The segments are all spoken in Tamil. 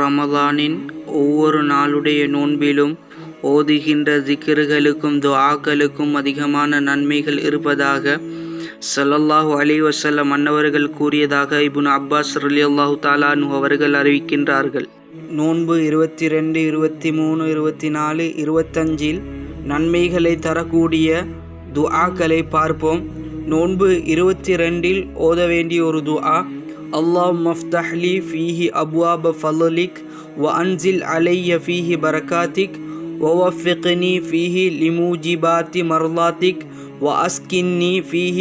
ரமலானின் ஒவ்வொரு நாளுடைய நோன்பிலும் ஓதுகின்ற திக்ருகளுக்கும் துஆக்களுக்கும் அதிகமான நன்மைகள் இருப்பதாக சல்லல்லாஹு அலி வஸல்லம் மன்னவர்கள் கூறியதாக இபுன் அப்பாஸ் அலி அல்லாஹு தாலானு அவர்கள் அறிவிக்கின்றார்கள். நோன்பு இருபத்தி ரெண்டு இருபத்தி மூணு இருபத்தி நாலு இருபத்தஞ்சில் நன்மைகளை தரக்கூடிய துஆக்களை பார்ப்போம். நோன்பு இருபத்தி ரெண்டில் ஓத வேண்டிய ஒரு துஆ அல்லாஹ் மஃப்தஹ்லி ஃபீஹி அப்வாப ஃபலலிக் வ அன்சில் அலைய ஃபீஹி பரகாத்திக் ووفقني فيه لموجبات مرضاتك وأسكنني فيه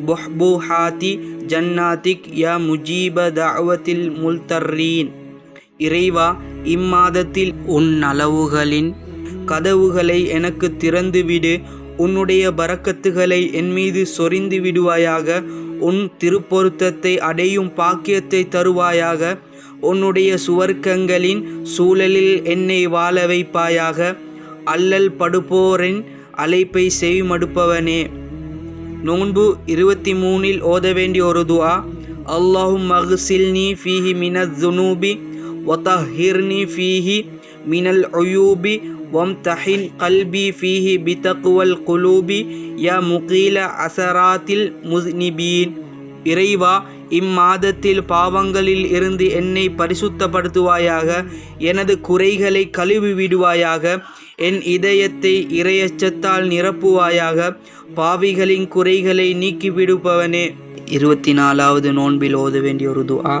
بحبوحات جناتك يا مجيب دعوة الملترين இறைவா இம்மாதத்தில் உன் நலவுகளின் கதவுகளை எனக்கு திறந்துவிடு உன்னுடைய பறக்கத்துகளை என் மீது சொரிந்து விடுவாயாக உன் திருப்பொருத்தத்தை அடையும் பாக்கியத்தை தருவாயாக உன்னுடைய சுவர்க்கங்களின் சூழலில் என்னை வாழ வைப்பாயாக அல்லல் படுப்போரின் அழைப்பை செவிமடுப்பவனே நோன்பு இருபத்தி மூணில் ஓத வேண்டிய ஒரு துவா அல்லாஹும் மஹ்சில்னி ஃபீஹி மினத் ஜுனூபி ஒத்தஹிர்னி ஃபீஹி மினல் ஒயூபி وامتحن قلبي فيه بتقوى القلوب يا مقيل عثرات المذنبين இறைவா இம்மாதத்தில் பாவங்களில் இருந்து என்னை பரிசுத்தப்படுத்துவாயாக எனது குறைகளை கழுவி விடுவாயாக என் இதயத்தை இரையச்சத்தால் நிரப்புவாயாக பாவிகளின் குறைகளை நீக்கிவிடுபவனே இருபத்தி நாலாவது நோன்பில் ஓத வேண்டிய ஒரு துஆ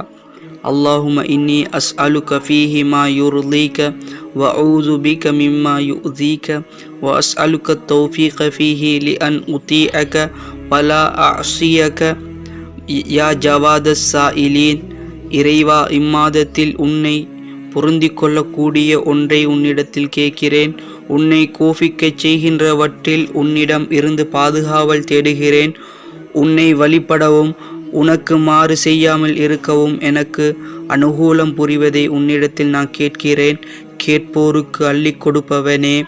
اللهم إني أسألك فيه ما يرضيك وأعوذ بك مما يؤذيك وأسألك التوفيق فيه لأن أطيعك ولا أعصيك யா ஜவாத சாயிலீன் இறைவா இம்மாதத்தில் உன்னை பொருந்திக் கொள்ளக்கூடிய ஒன்றை உன்னிடத்தில் கேட்கிறேன் உன்னை கோபிக்கச் செய்கின்றவற்றில் உன்னிடம் இருந்து பாதுகாவல் தேடுகிறேன் உன்னை வழிபடவும் உனக்கு மாறு செய்யாமல் இருக்கவும் எனக்கு அனுகூலம் புரிவதை உன்னிடத்தில் நான் கேட்கிறேன். கேட்போருக்கு அள்ளிக் கொடுப்பவனே.